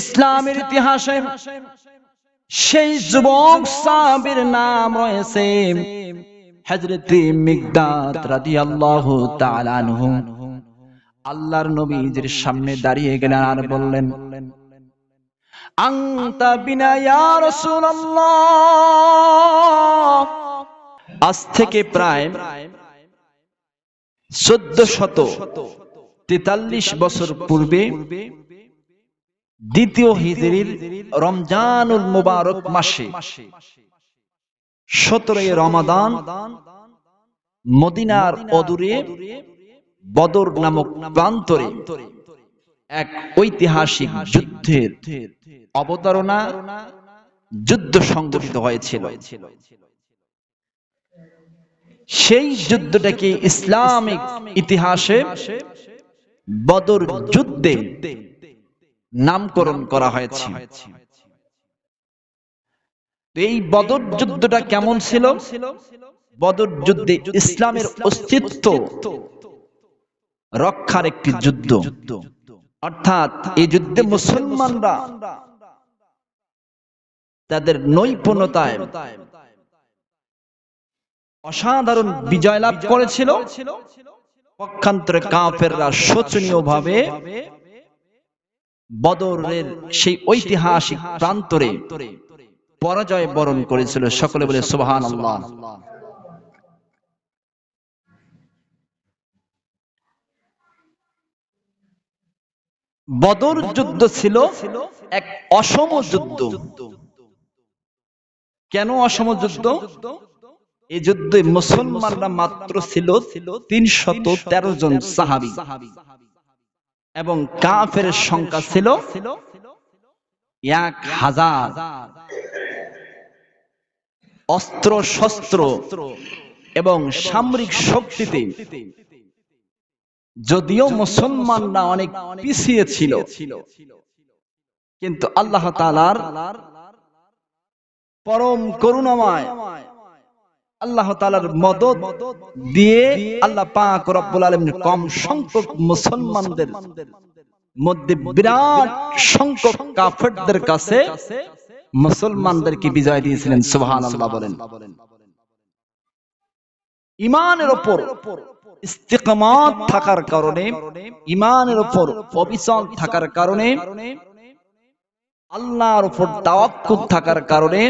ইসলামের ইতিহাসে সেই যুবক সাহাবীর নাম রয়েছে হযরত মিকদাদ রাদিয়াল্লাহু তাআলা আনহু। আল্লাহর নবীজির সামনে দাঁড়িয়ে গেলেন আর বললেন আংতা বিনা ইয়া রাসূলুল্লাহ। আজ থেকে প্রায় চোদ্দ শত তেতাল্লিশ বছর পূর্বে দ্বিতীয় হিজরির রমজানুল মুবারক মাসে সতেরোই রমাদান মদিনার অদূরে বদর নামক প্রান্তরে এক ঐতিহাসিক যুদ্ধের অবতারণা যুদ্ধ সংগঠিত হয়েছিল। সেই যুদ্ধটাকে ইসলামিক ইতিহাসে বদর যুদ্ধে নামকরণ করা হয়েছে। এই বদর যুদ্ধটা কেমন ছিল? বদর যুদ্ধে ইসলামের অস্তিত্ব রক্ষার একটি যুদ্ধ। অর্থাৎ এই যুদ্ধে মুসলমানরা তাদের নৈপুণ্যতায় অসাধারণ বিজয় লাভ করেছিল। পক্ষান্তরে কাফেররা শোচনীয় ভাবে বদরের সেই ঐতিহাসিক প্রান্তরে পরাজয় বরণ করেছিল। সকলে বলে আল্লাহ বদর যুদ্ধ ছিল এক অসম যুদ্ধ। কেন অসম যুদ্ধ? এই যুদ্ধে মুসলমানরা মাত্র ছিল তিনশত তেরো জন সাহাবি। এবং কাফের সংখ্যা ছিল এক হাজার। অস্ত্র, শস্ত্র এবং সামরিক শক্তিতে যদিও মুসলমানরা অনেক পিছিয়ে ছিল, কিন্তু আল্লাহ তালার পরম করুণাময় আল্লাহ তালার মদত দিয়ে আল্লাহ পাক রব্বুল আলমিন কম সংখ্যক মুসলমানদের মধ্যে বিরাট সংখ্যক কাফেরদের কাছে মুসলমানদেরকে বিজয় দিয়েছিলেন? সুবহান আল্লাহ বলেন। ইমানের ওপর ইস্তিকামাত থাকার কারণে, ইমানের ওপর অবিচল থাকার কারণে, আল্লাহর উপর তাওয়াক্কুল থাকার কারণে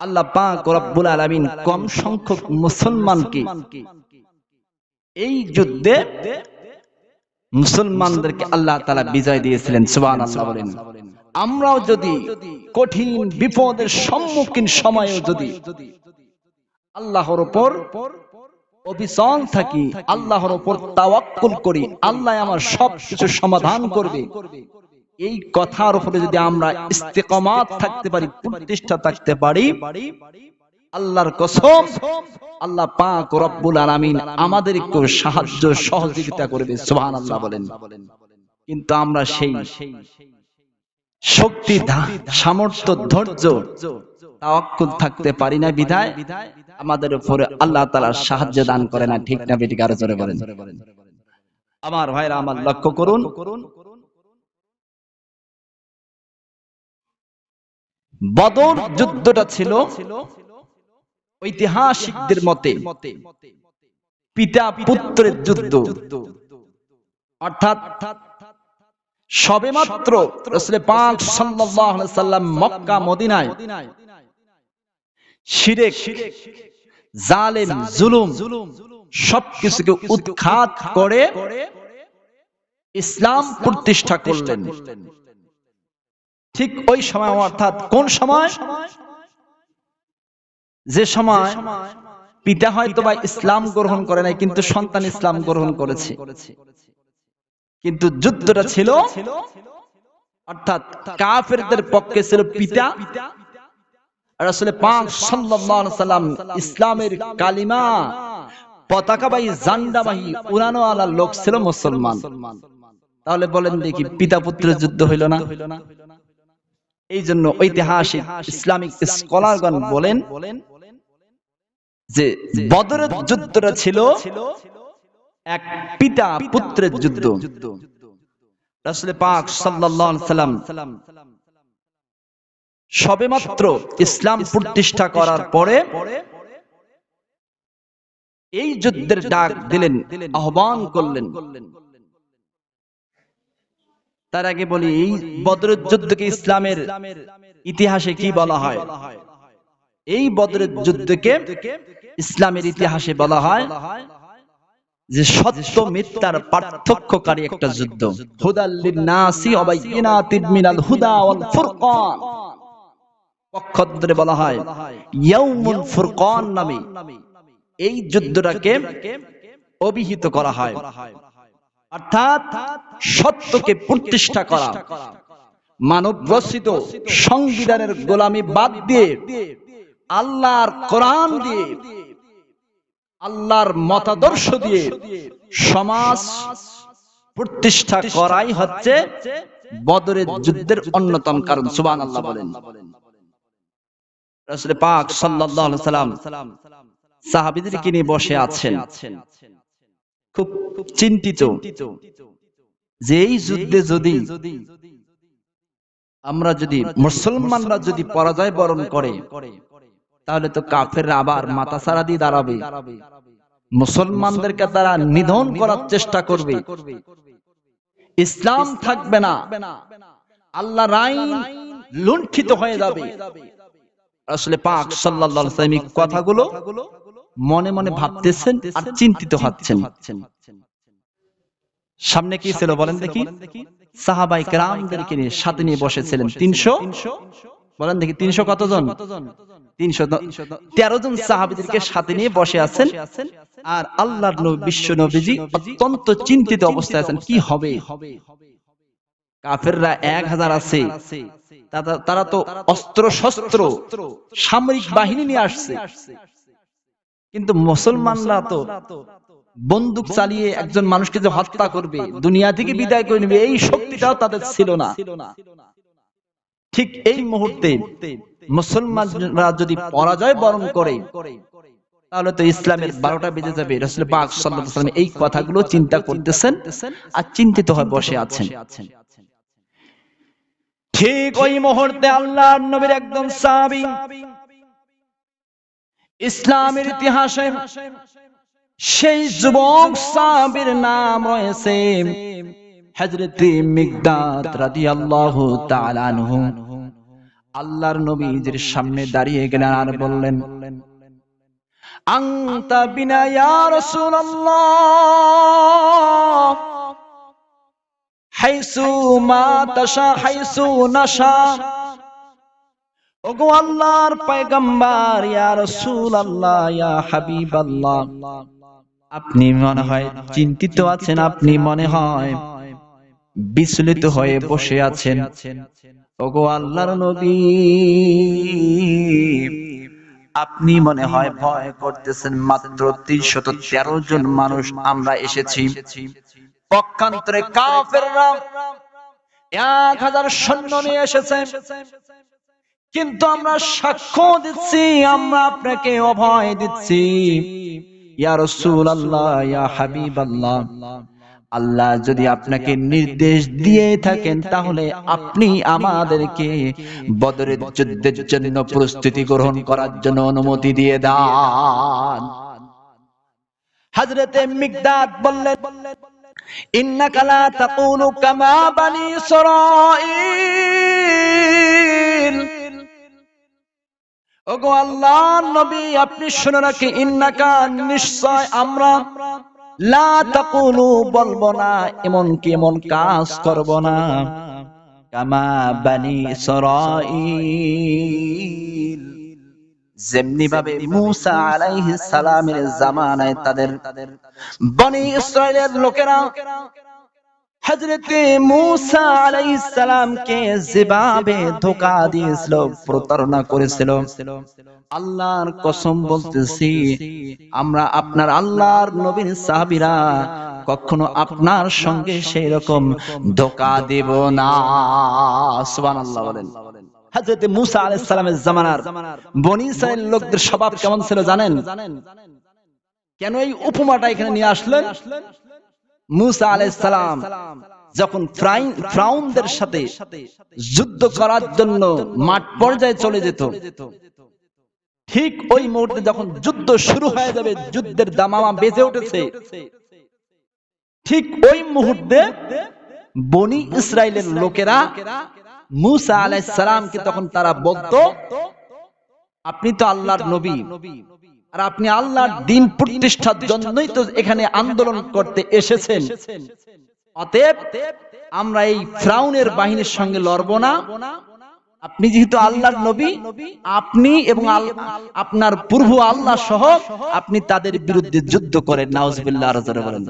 আল্লাহ পাক রব্বুল আলামিন কম সংখ্যক মুসলমানকে এই যুদ্ধে মুসলমানদেরকে আল্লাহ তাআলা বিজয় দিয়েছিলেন, সুবহানাল্লাহ বলেন। আমরাও যদি কঠিন বিপদের সম্মুখীন সময়েও যদি আল্লাহর উপর অবিচল থাকি, আল্লাহর উপর তাওয়াক্কুল করি, আল্লাহ আমার সব কিছু সমাধান করবে। এই কথার উপরে যদি আমরা ইস্তেকামাত থাকতে পারি, প্রতিষ্ঠা থাকতে পারি, আল্লাহর কসম, আল্লাহ পাক রব্বুল আলামিন আমাদেরকে সাহায্য সহযোগিতা করবে, সুবহানাল্লাহ বলেন। কিন্তু আমরা সেই শক্তি সামর্থ্য, ধৈর্য, তাওয়াক্কুল থাকতে পারি না বিধায়, আমাদের উপরে আল্লাহ তাআলা সাহায্য দান করে না, ঠিক না বেটিকে আরও জোরে বলেন। আমার ভাইরা, আমার লক্ষ্য করুন বদর যুদ্ধটা ছিল ঐতিহাসিকদের মতে। পিতা পুত্রের যুদ্ধ। অর্থাৎ সবেমাত্র রসুল পাক সাল্লাম মক্কা, মদিনায় শিরেক, জালেম, জুলুম সবকিছুকে উৎখাত করে ইসলাম প্রতিষ্ঠা করলেন। ঠিক ওই সময়, অর্থাৎ কোন সময়? যে সময় পিতা হয়তো বা ইসলাম গ্রহণ করে নাই, কিন্তু সন্তান ইসলাম গ্রহণ করেছে। কিন্তু যুদ্ধটা ছিল, অর্থাৎ কাফেরদের পক্ষে ছিল পিতা। আসলে সাল্লাল্লাহু সাল্লাম ইসলামের কালিমা, পতাকাবাহী জান্ডাবাহী উড়ানো আলা লোক ছিল মুসলমান। তাহলে বলেন দেখি পিতা পুত্রের যুদ্ধ হইল না? এই জন্য ঐতিহাসিক ইসলামিক স্কলারগণ বলেন যে বদরের যুদ্ধটা ছিল এক পিতা পুত্রের যুদ্ধ। রাসূল পাক সাল্লাল্লাহু আলাইহি সাল্লাম সবেমাত্র ইসলাম প্রতিষ্ঠা করার পরে এই যুদ্ধের ডাক দিলেন আহ্বান করলেন। তার আগে বলি, এই বদরের যুদ্ধকে ইসলামের ইতিহাসে কি বলা হয়? এই বদরের যুদ্ধকে ইসলামের ইতিহাসে বলা হয় যে সত্য, মিথ্যার পার্থক্যকারী একটা যুদ্ধ। হুদাল্লিন নাসি ওয়া মিনাল হুদা ওয়াল ফুরকান। পক্ষত্রে বলা হয় ইয়াউমুল ফুরকান নামে। এই যুদ্ধটাকে অভিহিত করা হয়। অর্থাৎ সত্যকে প্রতিষ্ঠা করা। মানব রচিত সংবিধানের গোলামি বাদ দিয়ে আল্লাহর কোরআন দিয়ে, আল্লাহর মতাদর্শ দিয়ে সমাজ প্রতিষ্ঠা করাই হচ্ছে বদরের যুদ্ধের অন্যতম কারণ সুবান আল্লাহ বলেন পাক আলাইহি সাল্লাম সাহাবীদেরকে নিয়ে বসে আছেন। খুব চিন্তিত। যে এই যুদ্ধে যদি আমরা যদি মুসলমানরা যদি পরাজয় বরণ করে তাহলে তো কাফের আবার মাথা সারা দিয়ে দাঁড়াবে। মুসলমানদেরকে তারা নিধন করার চেষ্টা করবে। ইসলাম থাকবে না। আল্লাহ রাইন লুণ্ঠিত হয়ে যাবে। আসলে পাক সাল্লাল্লাহু আলাইহি ওয়াসাল্লাম কথাগুলো মনে মনে ভাবতেছেন আর চিন্তিত হচ্ছেন। সামনে কি ছিল বলেন দেখি? সাহাবাই কেরামদেরকে নিয়ে সাথে নিয়ে বসেছিলেন তিনশো? বলেন দেখি তিনশো কতজন? তিনশো তেরো জন সাহাবিদেরকে সাথে নিয়ে বসে আছেন আর আল্লাহর বিশ্ব নবীজি অত্যন্ত চিন্তিত অবস্থায় আছেন। কি হবে? কাফেররা এক হাজার আছে। তারা- তারা তো অস্ত্র শস্ত্র সামরিক বাহিনী নিয়ে আসছে। কিন্তু মুসলমানরা তো বন্দুক চালিয়ে একজন মানুষকে যে হত্যা করবে, দুনিয়া থেকে বিদায় করে নেবে, এই শক্তিটাও তাদের ছিল না। ঠিক এই মুহূর্তে মুসলমানরা যদি পরাজয় বরণ করে, তাহলে তো ইসলামের বারোটা বেজে যাবে। এই কথাগুলো চিন্তা করতেছেন আর চিন্তিত হয়ে বসে আছেন। ঠিক ওই মুহূর্তে আল্লাহ নবীর একদম সাহাবী ইসলামের ইতিহাসে সেই যুবক সাহাবীর নাম রয়েছে হযরত মিকদাদ রাদিয়াল্লাহু তাআলা আনহু। আল্লাহর নবীজির সামনে দাঁড়িয়ে গেলেন আর বললেন, আনতা বিনা ইয়া রাসূলুল্লাহ, হাইসু মা তাশা, হাইসু নাশা। ওগো আল্লাহর পয়গম্বর, ইয়া রাসূলুল্লাহ, ইয়া হাবিবাল্লাহ। আপনি মনে হয় চিন্তিত আছেন, আপনি মনে হয় বিচলিত হয়ে বসে আছেন। ওগো আল্লাহর নবী, আপনি মনে হয় ভয় করতেছেন, মাত্র তিনশত তেরো জন মানুষ আমরা এসেছি। পক্ষান্তরে কাফেররা এক হাজার সৈন্য নিয়ে এসেছে। কিন্তু আমরা সাক্ষ্য দিচ্ছি, আমরা আপনাকে অভয় দিচ্ছি। আল্লাহ যদি আপনাকে নির্দেশ দিয়ে থাকেন, তাহলে আপনি আমাদেরকে বদরের যুদ্ধের জন্য প্রস্তুতি গ্রহণ করার জন্য অনুমতি দিয়ে দান। হযরতে মিকদাদ বললেন, ইন্নাকা লা তাকুলু কামা বানি ইসরাঈল। ওগো আল্লাহ, নবী, আপনি শুনে রাখি, ইন্নাকা নিশ্চয় আমরা লা তাকুলু বলব না এমন কি এমন কাজ করব না। কামা বানি ইসরাঈল। যেমনি ভাবে মুসা আলাইহিস সালামের জামানায় তাদের বনি ইসরায়েলের লোকেরা হযরতে মুসা আলাইহিস সালামকে যেভাবে ধোঁকা দিয়েছিল, প্রতারণা করেছিল। আল্লাহর কসম বলতেছি, আমরা আপনার আল্লাহর নবীর সাহাবীরা কখনো আপনার সঙ্গে সেই রকম ধোঁকা দেব না। সুবহানাল্লাহ বলেন। হযরতে মুসা আলাইহিস সালামের জামানার বনি ইসরায়েল লোকদের স্বভাব কেমন ছিল জানেন? কেন এই উপমাটা এখানে নিয়ে আসলেন? মুসা আলাইহিস সালাম যখন ফ্রাউনদের সাথে যুদ্ধ করার জন্য মাঠ পর্যায়ে চলে যেত, ঠিক ওই মুহূর্তে যখন যুদ্ধ শুরু হয়ে যাবে, যুদ্ধের দামামা বেজে উঠেছে, ঠিক ওই মুহূর্তে বনি ইসরায়েলের লোকেরা মুসা আলাইহিস সালামকে তখন তারা বলতো, আপনি তো আল্লাহর নবী। আর আপনি আল্লাহর দিন প্রতিষ্ঠার জন্যই তো এখানে আন্দোলন করতে এসেছেন। অতএব আমরা এই ফ্রাউনের বাহিনীর সঙ্গে লড়ব না। আপনি যেহেতু আল্লাহর নবী, আপনি এবং আপনার পূর্ব আল্লাহ সহ আপনি তাদের বিরুদ্ধে যুদ্ধ করেন। নাউজবিল্লাহ বলেন।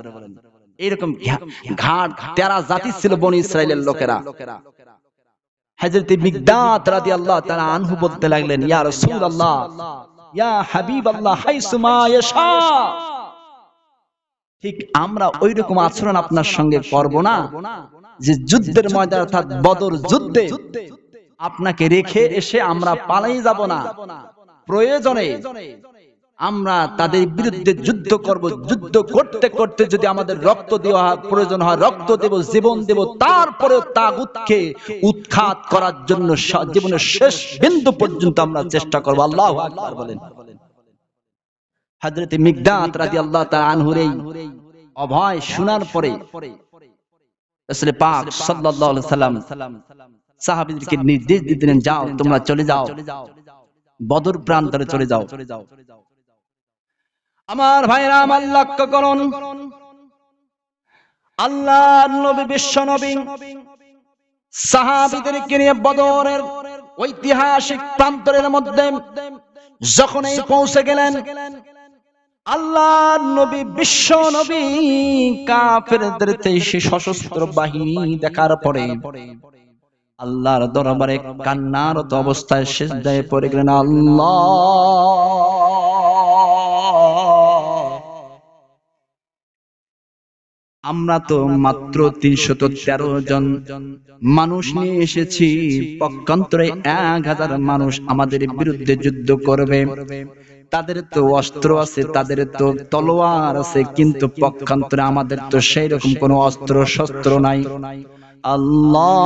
এরকম ঘা- ঘাট, তেরা জাতি ছিল বনি ইসরায়েলের লোকেরা। হযরত মিকদাত রাদিয়াল্লাহু তাআলা আনহু বলতে লাগলেন, ইয়া রাসূলুল্লাহ ঠিক আমরা ওই রকম আচরণ আপনার সঙ্গে করব না, যে যুদ্ধের ময়দান অর্থাৎ বদর যুদ্ধে আপনাকে রেখে এসে আমরা পালাই যাব না। প্রয়োজনে আমরা তাদের বিরুদ্ধে যুদ্ধ করব, যুদ্ধ করতে করতে যদি আমাদের রক্ত দেওয়া প্রয়োজন হয়, রক্ত দেব, জীবন দেব তারপরে তাগুতকে উৎখাত করার জন্য জীবনের শেষ বিন্দু পর্যন্ত আমরা চেষ্টা করব। আল্লাহ আকবার বলেন। হযরত মিকদাত রাদিয়াল্লাহু তাআলা আনহুর এই অভয় শোনার পরে রাসূল পাক সাল্লাল্লাহু আলাইহি সাল্লাম সাহাবীদেরকে নির্দেশ দিতেন, যাও, তোমরা চলে যাও, বদর প্রান্তরে চলে যাও। আমার ভাইরা আমার লক্ষ্য করুন। আল্লাহ নবী, বিশ্ব নবী, সাহাবীদেরকে নিয়ে বদরের ঐতিহাসিক প্রান্তরের মধ্যে যখন এই পৌঁছে গেলেন আল্লাহ নবী, বিশ্ব নবী, কাফেরদের সে সশস্ত্র বাহিনী দেখার পরে আল্লাহর দরবারে কান্নারত অবস্থায় শেষ দায়ে পড়ে গেলেন, আল্লাহ! আমরা তো মাত্র তিনশত তেরো জন মানুষ নিয়ে এসেছি। পক্ষান্তরে এক হাজার মানুষ আমাদের বিরুদ্ধে যুদ্ধ করবে। তাদের তো অস্ত্র আছে তাদের তো তলোয়ার আছে কিন্তু পক্ষান্তরে আমাদের তো সেই রকম কোনো অস্ত্র শস্ত্র নাই। আল্লাহ!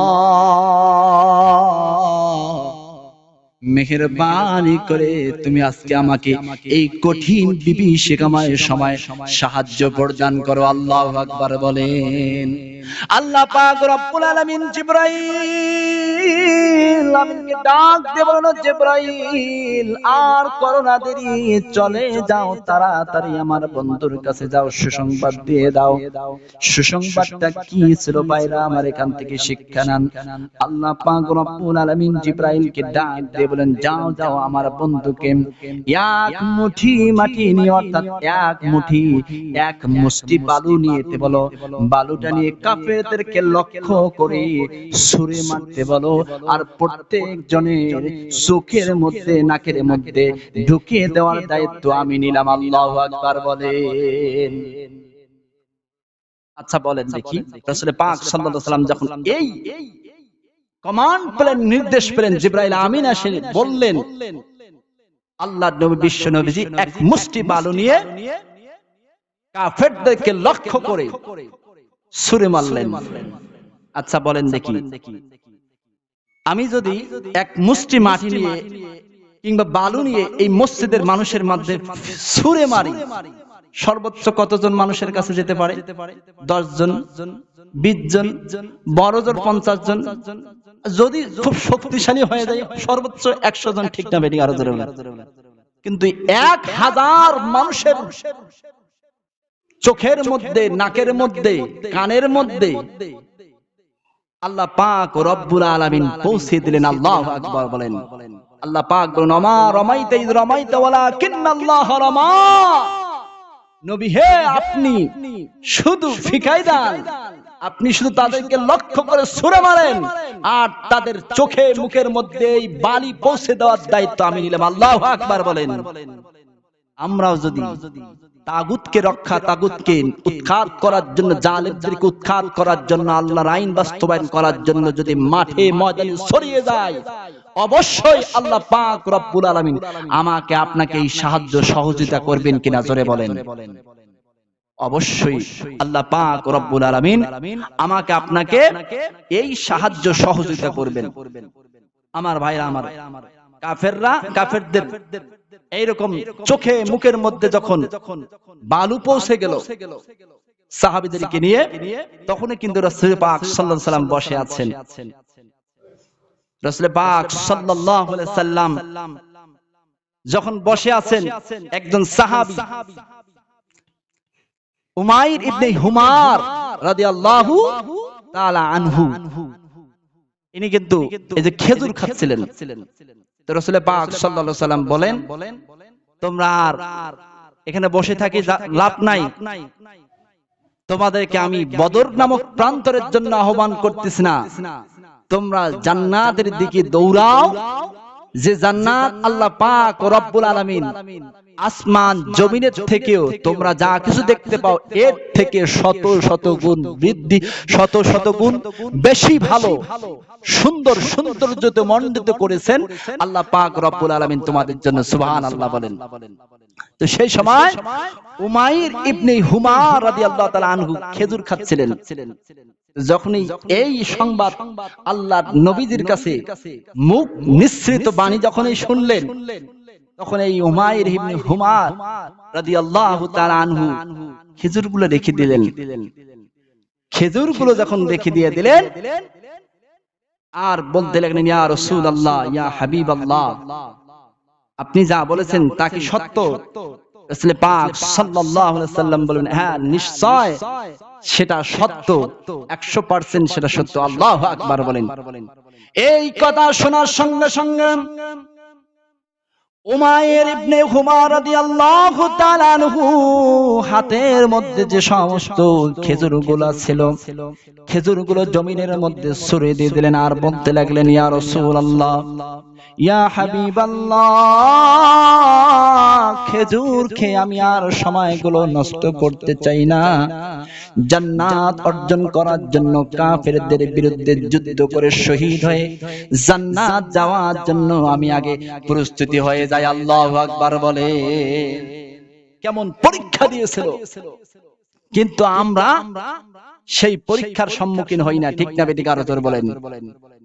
মেহরবানি করে তুমি আজকে আমাকে এই কঠিন বিভীষিকাময় সময় সাহায্য প্রদান করো, আল্লাহ আকবার বলেন। আল্লাহ পাক রব্বুল আলামিন জিবরাইল আমিনকে ডাক দিয়ে বলল জিবরাইল, আর করোনা দেরি, চলে যাও তাড়াতাড়ি, আমার বন্ধুর কাছে যাও, সুসংবাদ দিয়ে দাও। সুসংবাদটা কি ছিল বাইরা আমার এখান থেকে শিক্ষা নেন। আল্লাহ পাক রব্বুল আলামিন জিবরাইলকে ডাক দিয়ে বলেন যাও যাও আমার বন্ধুকে এক মুঠি মাটি নিয়ে অর্থাৎ এক মুঠি এক মুষ্টি বালু নিয়ে বলো বালুটা নিয়ে কাফেরদেরকে লক্ষ্য করে ছুঁড়ে মারতে বলো আর প্রত্যেক জনের চোখের মধ্যে নাকের মধ্যে ঢুকিয়ে দেওয়ার দায়িত্ব আমি নিলাম। আল্লাহু আকবার বলেন। আচ্ছা বলেন দেখি। রাসূল পাক সাল্লাল্লাহু আলাইহি সাল্লাম যখন এই কমান্ড পেলেন, নির্দেশ পেলেন, জিব্রাইল আমিন এসে বললেন আল্লাহ নবী বিশ্ব নবীজি এক মুষ্টি বালু নিয়ে কাফেরদেরকে লক্ষ্য করে ছুঁড়ে মারলেন। আচ্ছা বলেন দেখি। আমি যদি এক মুষ্টি মাটি নিয়ে কিংবা বালু নিয়ে এই মসজিদের মানুষের মধ্যে সুরে মারি, সর্বোচ্চ কতজন মানুষের কাছে যেতে পারে? দশ জন বিশ জন বড় জন পঞ্চাশ জন যদি খুব শক্তিশালী হয়ে যায় সর্বোচ্চ একশো জন ঠিক না বেরিয়ে আরও কিন্তু এক হাজার মানুষের চোখের মধ্যে নাকের মধ্যে কানের মধ্যে আল্লাহ পাক রব্বুল আলামিন পৌঁছে দিলেন আল্লাহু আকবার বলেন। আল্লাহ পাক বলেন অমা রমাইতে রমাইতে রমা। নবী হে আপনি শুধু ফিকাই দেন আপনি শুধু তাদেরকে লক্ষ্য করে ছুড়ে মারেন, আর তাদের চোখে, মুখের মধ্যে এই বালি পৌঁছে দেওয়ার দায়িত্ব আমি নিলাম। আল্লাহ আকবার বলেন। আমরাও যদি তাগুতকে রক্ষা, তাগুতকে উৎখাত করার জন্য উৎখাত করার জন্য, আল্লাহর আইন বাস্তবায়ন করার জন্য যদি মাঠে, ময়দানে যায়, অবশ্যই আল্লাহ পাক রব্বুল আমাকে আপনাকে এই সাহায্য সহযোগিতা করবেন কিনা জোরে বলেন। অবশ্যই আল্লাহ পাক রব্বুল আলামিন আমাকে আপনাকে এই সাহায্য সহযোগিতা করবেন। আমার ভাইরা আমার কাফেররা কাফেরদের এইরকম চোখে মুখের মধ্যে যখন বালু পৌঁছে গেল সাহাবিদেরকে নিয়ে তখনই কিন্তু রাসূল পাক সাল্লাল্লাহু আলাইহি সাল্লাম বসে আছেন। রাসূল পাক সাল্লাল্লাহু আলাইহি সাল্লাম যখন বসে আছেন একজন সাহাবী। উমাইর ইবনে হুমার রাদিয়াল্লাহু তাআলা আনহু। ইনি কিন্তু এই যে খেজুর খাচ্ছিলেন। তো রাসূল পাক সাল্লাল্লাহু আলাইহি সাল্লাম বলেন তোমরা আর এখানে বসে থাকি লাভ নাই। তোমাদেরকে আমি বদর নামক প্রান্তরের জন্য আহ্বান করতেছি না। তোমরা জান্নাতের দিকে দৌড়াও। যে জান্নাত আল্লাহ পাক রব্বুল আলামিন আসমান জমিনের থেকেও তোমরা যা কিছু দেখতে পাও এর থেকে শত শত গুণ বৃদ্ধি শত শত গুণ বেশি ভালো সুন্দর সৌন্দর্যতে মণ্ডিত করেছেন আল্লাহ পাক রব্বুল আলামিন তোমাদের জন্য সুবহান আল্লাহ বলেন। তো সেই সময় উমাইর ইবনে হুমার রাদিয়াল্লাহু তাআলা আনহু খেজুর খাচ্ছিলেন। যখনই এই সংবাদ আল্লাহর নবীজির কাছে মুখ নিঃসৃত বাণী যখনই শুনলেন তখন এই উমাইর ইবনে হুমার রাদিয়াল্লাহু তাআলা আনহু খেজুরগুলো রেখে দিলেন। খেজুরগুলো যখন রেখে দিয়ে দিলেন, আর বলতে লাগলেন, ইয়া রাসূলুল্লাহ, ইয়া হাবিবাল্লাহ, আপনি যা বলেছেন তা কি সত্য? রাসূল পাক সাল্লাল্লাহু আলাইহি সাল্লাম বলেন হ্যাঁ নিশ্চয় সেটা সত্য 100% সেটা সত্য। আল্লাহু আকবার বলেন। এই কথা শোনার সঙ্গে সঙ্গে উমায়ের ইবনে হুমার রাদিয়াল্লাহু তাআলা আনহু হাতের মধ্যে যে সমস্ত খেজুরগুলো ছিল, খেজুরগুলো জমিনের মধ্যে ছড়িয়ে দিয়ে দিলেন আর বলতে লাগলেন, ইয়া রাসূলুল্লাহ ইয়া হাবিবাল্লাহ খেজুর খেয়ে আমি আর সময়গুলো নষ্ট করতে চাই না। জান্নাত অর্জন করার জন্য কাফেরদের বিরুদ্ধে যুদ্ধ করে শহীদ হয়ে জান্নাত যাওয়ার জন্য আমি আগে প্রস্তুতি হয়ে যাই। আল্লাহু আকবার বলে। কেমন পরীক্ষা দিয়েছিল। কিন্তু আমরা সেই পরীক্ষার সম্মুখীন হই না। ঠিক না বেটি কারও তোর বলেন।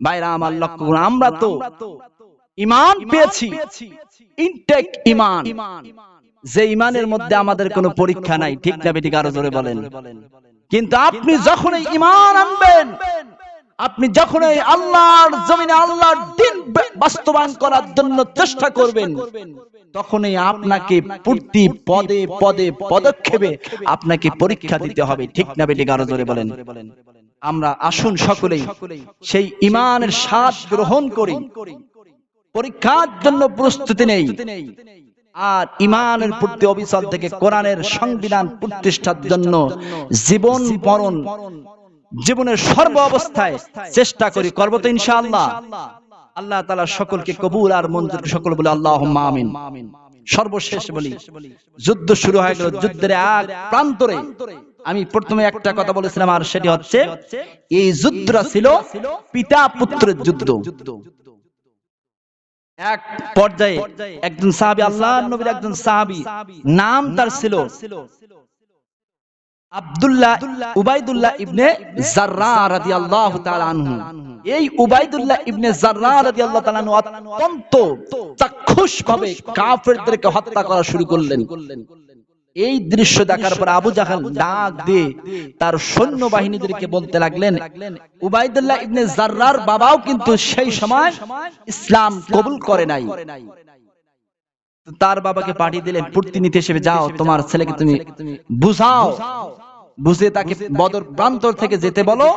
ভাইরা আমার লক্ষ্য আমরা তো ইমান পেয়েছি। ইনটেক ইমান। যে ইমানের মধ্যে আমাদের কোনো পরীক্ষা নাই ঠিক না বেটি কারও জোরে বলেন। কিন্তু আপনি যখন এই ইমান আনবেন আপনি যখন এই আল্লাহর জমিনে আল্লাহর দিন বাস্তবায়ন করার জন্য চেষ্টা করবেন। তখনই আপনাকে প্রতি পদে পদে পদক্ষেপে আপনাকে পরীক্ষা দিতে হবে ঠিক না বেটি কারও জোরে বলেন। আমরা আসুন সকলেই সেই ইমানের স্বাদ গ্রহণ করি। পরীক্ষার জন্য প্রস্তুতি নেই। আর ইমানের প্রতি অবিচল থেকে কোরআনের সংবিধান প্রতিষ্ঠার জন্য জীবন মরণ জীবনের সর্ব অবস্থায় চেষ্টা করি করব তো ইনশাআল্লাহ। আল্লাহ তাআলা সকলকে কবুল আর মঞ্জুর সকল বলে আল্লাহ আমিন। সর্বশেষ বলি, যুদ্ধ শুরু হয়ে গেল যুদ্ধের এক প্রান্তরে। আমি প্রথমে একটা কথা বলেছিলাম আর সেটি হচ্ছে, এই যুদ্ধটা ছিল পিতা পুত্রের যুদ্ধ। এক পর্যায়ে একজন সাহাবি, আল্লাহ নবীর একজন সাহাবি, নাম তার ছিল আব্দুল্লাহ উবাইদুল্লাহ ইবনে এই উবাইদুল্লাহ ইবনে কাফেরদেরকে হত্যা করা শুরু করলেন। এই দৃশ্য দেখার পর আবু জাহাল ডাক দিয়ে তার সৈন্য বাহিনীদেরকে বলতে লাগলেন উবাইদুল্লাহ ইবনে জাররার বাবাও কিন্তু সেই সময় ইসলাম কবুল করে নাই। তার বাবাকে পাঠিয়ে দিলেন প্রতিনিধি হিসেবে যাও তোমার ছেলেকে তুমি বুঝাও। বুঝে তাকে বদর প্রান্তর থেকে যেতে বলো।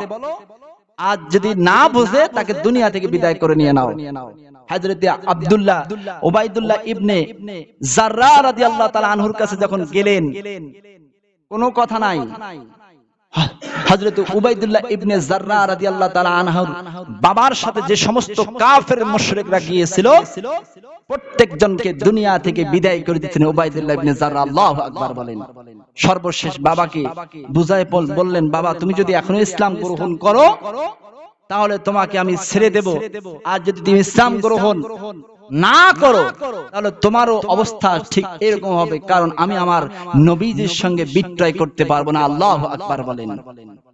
আজ যদি না বুঝে, তাকে দুনিয়া থেকে বিদায় করে নিয়ে নাও। কোন আব্দুল্লাহ ইবনে কাছে যখন গেলেন, কোনো কথা নাই। বাবার সাথে যে সমস্ত কাফের গিয়েছিল, প্রত্যেকজনকে দুনিয়া থেকে বিদায় করে উবাইদুল্লাহ বলেন। সর্বশেষ বাবাকে বুঝায় বল- বললেন, বাবা, তুমি যদি এখনও ইসলাম গ্রহণ করো, তাহলে তোমাকে আমি ছেড়ে দেব। আর যদি তুমি ইসলাম গ্রহণ না করো তাহলে তোমারও অবস্থা ঠিক এরকম হবে কারণ আমি আমার নবীজির সঙ্গে বিক্রয় করতে পারব না আল্লাহ আকবার বলেন।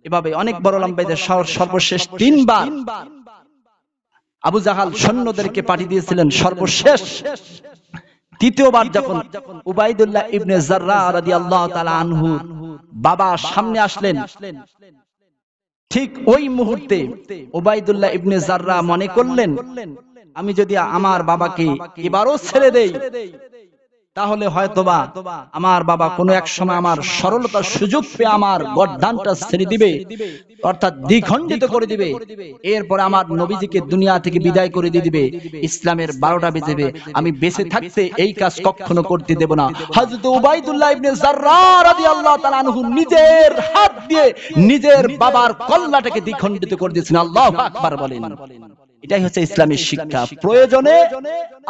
এভাবে অনেক বড় লম্বাইদের সর্বশেষ তিনবার আবু জাহাল সৈন্যদেরকে পাঠিয়ে দিয়েছিলেন সর্বশেষ। তৃতীয়বার যখন উবাইদুল্লাহ ইবনে জাররা রাদিয়াল্লাহু তাআলা আনহু বাবা সামনে আসলেন। ঠিক ওই মুহূর্তে উবাইদুল্লাহ ইবনে জাররা মনে করলেন আমি যদি আমার বাবাকে এবারও ছেড়ে দেই তাহলে হয়তোবা আমার বাবা কোনো এক সময় আমার সরলতার সুযোগ পেয়ে আমার গড্ডানটা ছেড়ে দিবে অর্থাৎ দ্বিখণ্ডিত করে দিবে। এরপরে আমার নবীজিকে দুনিয়া থেকে বিদায় করে দিয়ে দিবে। ইসলামের বারোটা বেজেবে আমি বেঁচে থাকতে এই কাজ কখনো করতে দেব না। হযরত উবাইদুল্লাহ ইবনে জাররা রাদিয়াল্লাহু তাআলা আনহু নিজের হাত দিয়ে নিজের বাবার কল্লাটাকে দ্বিখণ্ডিত করে দিয়েছেন। আল্লাহু আকবার বলেন। এটাই হচ্ছে ইসলামের শিক্ষা। প্রয়োজনে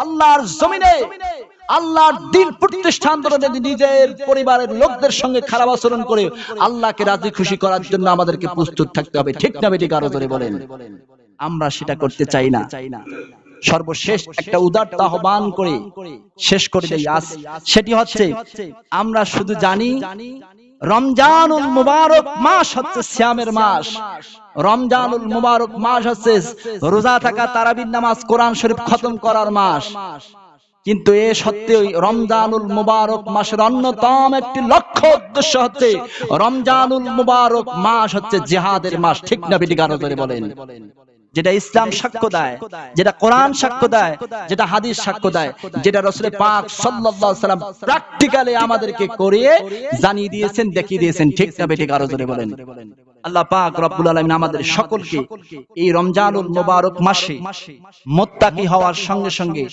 আল্লাহর জমিনে আল্লাহর দিন প্রতিষ্ঠান যদি নিজের পরিবারের লোকদের সঙ্গে খারাপ আচরণ করে আল্লাহকে রাজি খুশি করার জন্য আমাদেরকে প্রস্তুত থাকতে হবে। ঠিক না বেটি কারও ধরে বলেন। আমরা সেটা করতে চাই না। সর্বশেষ একটা উদারতা আহ্বান করে শেষ করে দেই আজ সেটি হচ্ছে আমরা শুধু জানি রমজানুল মুবারক মাস হচ্ছে শ্যামের মাস। রমজানুল মুবারক মাস হচ্ছে রোজা থাকা তারাবির নামাজ কোরআন শরীফ খতম করার মাস। কিন্তু এ সত্ত্বেও রমজানুল মুবারক মাসের অন্যতম একটি লক্ষ্য উদ্দেশ্য হচ্ছে রমজানুল মুবারক মাস হচ্ছে জেহাদের মাস। ঠিক না বেটি গানো বলেন। যেটা ইসলাম সাক্ষ্য দেয় যেটা কোরআন সাক্ষ্য দেয় যেটা হাদিস সাক্ষ্য দেয় যেটা রসুল পাক সাল্লাল্লাহু আলাইহি সাল্লাম প্র্যাকটিক্যালি আমাদেরকে করিয়ে জানিয়ে দিয়েছেন দেখিয়ে দিয়েছেন ঠিক না বেঠিক আরও জোরে বলেন। আল্লাহ পাক রব্বুল আলামিন আমাদের সকলকে এই রমজানুল মুবারক মাসে মোত্তাকি হওয়ার সঙ্গে সঙ্গে